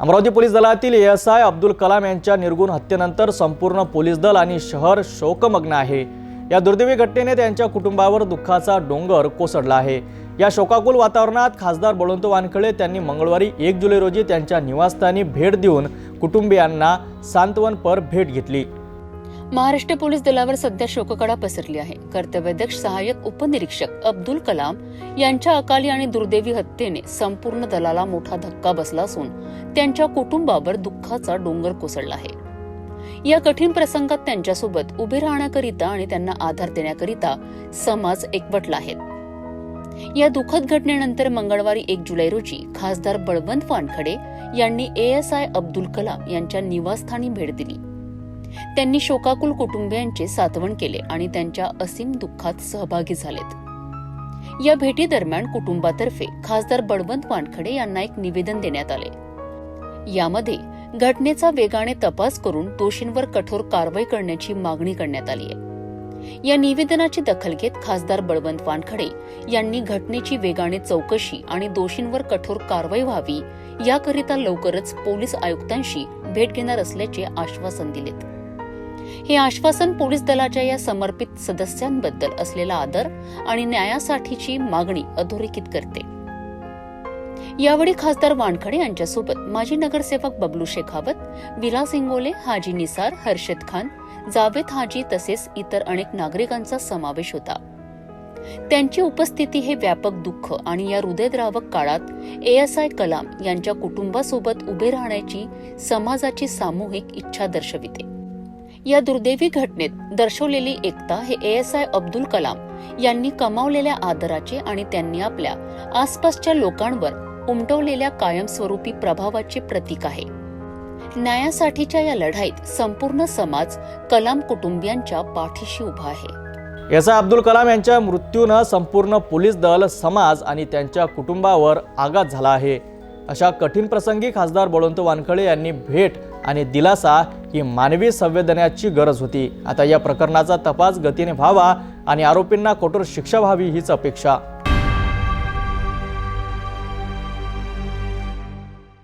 Amravati police दलातील S I Abdul Kalam यांच्या निर्गुण हत्येनंतर संपूर्ण पोलीस दल आणि शहर शोकमग्न आहे. या दुर्दैवी घटनेने त्यांच्या कुटुंबावर दुःखाचा डोंगर कोसळला आहे. या शोकाकुल वातावरणात खासदार बळवंत वानखळे त्यांनी मंगळवारी एक जुलै रोजी त्यांच्या निवासस्थानी भेट देऊन कुटुंबियांना सांत्वनपर भेट घेतली. महाराष्ट्र पोलीस दलावर सध्या शोककळा पसरली आहे. कर्तव्यदक्ष सहाय्यक उपनिरीक्षक अब्दुल कलाम यांच्या अकाली आणि दुर्दैवी हत्येने संपूर्ण दलाला मोठा धक्का बसला असून त्यांच्या कुटुंबावर दुःखाचा डोंगर कोसळला आहे. या कठीण प्रसंगात त्यांच्यासोबत उभे राहण्याकरिता आणि त्यांना आधार देण्याकरिता समाज एकवटला आहे. या दुःखद घटनेनंतर मंगळवारी एक जुलै रोजी खासदार बळवंत वानखडे यांनी एएसआय अब्दुल कलाम यांच्या निवासस्थानी भेट दिली. त्यांनी शोकाकुल कुटुंबियांचे सातवण केले आणि त्यांच्या असीम दुःखात सहभागी झालेत. या भेटीदरम्यान कुटुंबातर्फे खासदार बळवंत वानखडे यांना एक निवेदन देण्यात आले. यामध्ये घटनेचा वेगाने तपास करून दोषींवर कठोर कारवाई करण्याची मागणी करण्यात आली आहे. या निवेदनाची दखल घेत खासदार बळवंत वानखडे यांनी घटनेची वेगाने चौकशी आणि दोषींवर कठोर कारवाई व्हावी याकरिता लवकरच पोलीस आयुक्तांशी भेट घेणार असल्याचे आश्वासन दिलेत. हे आश्वासन पोलीस दलाच्या या समर्पित सदस्यांबद्दल असलेला आदर आणि न्यायासाठीची मागणी अधोरेखित करते. यावेळी खासदार वानखडे यांच्यासोबत माजी नगरसेवक बबलू शेखावत विलास इंगोले हाजी निसार हर्षद खान जावेद हाजी तसेच इतर अनेक नागरिकांचा समावेश होता. त्यांची उपस्थिती हे व्यापक दुःख आणि या हृदयद्रावक काळात एएसआय कलाम यांच्या कुटुंबासोबत उभे राहण्याची समाजाची सामूहिक इच्छा दर्शविते. या दुर्दैवी घटनेत दर्शवलेली एकता हे एएसआय अब्दुल कलाम यांनी कमावलेल्या आदराचे आणि त्यांनी आपल्या आसपासच्या लोकांवर उमटवलेल्या कायमस्वरूपी प्रभावाचे प्रतीक आहे. न्यायासाठीच्या या लढाईत संपूर्ण समाज कलाम कुटुंबियांच्या पाठीशी उभा आहे. याचा अब्दुल कलाम यांच्या मृत्यूनं संपूर्ण पोलीस दल समाज आणि त्यांच्या कुटुंबावर आघात झाला आहे. अशा कठीण प्रसंगी खासदार बळवंत वानखळे यांनी भेट आणि दिलासा ही मानवी संवेदनाची गरज होती. आता या प्रकरणाचा तपास गतीने व्हावा आणि आरोपींना कठोर शिक्षा व्हावी हीच अपेक्षा.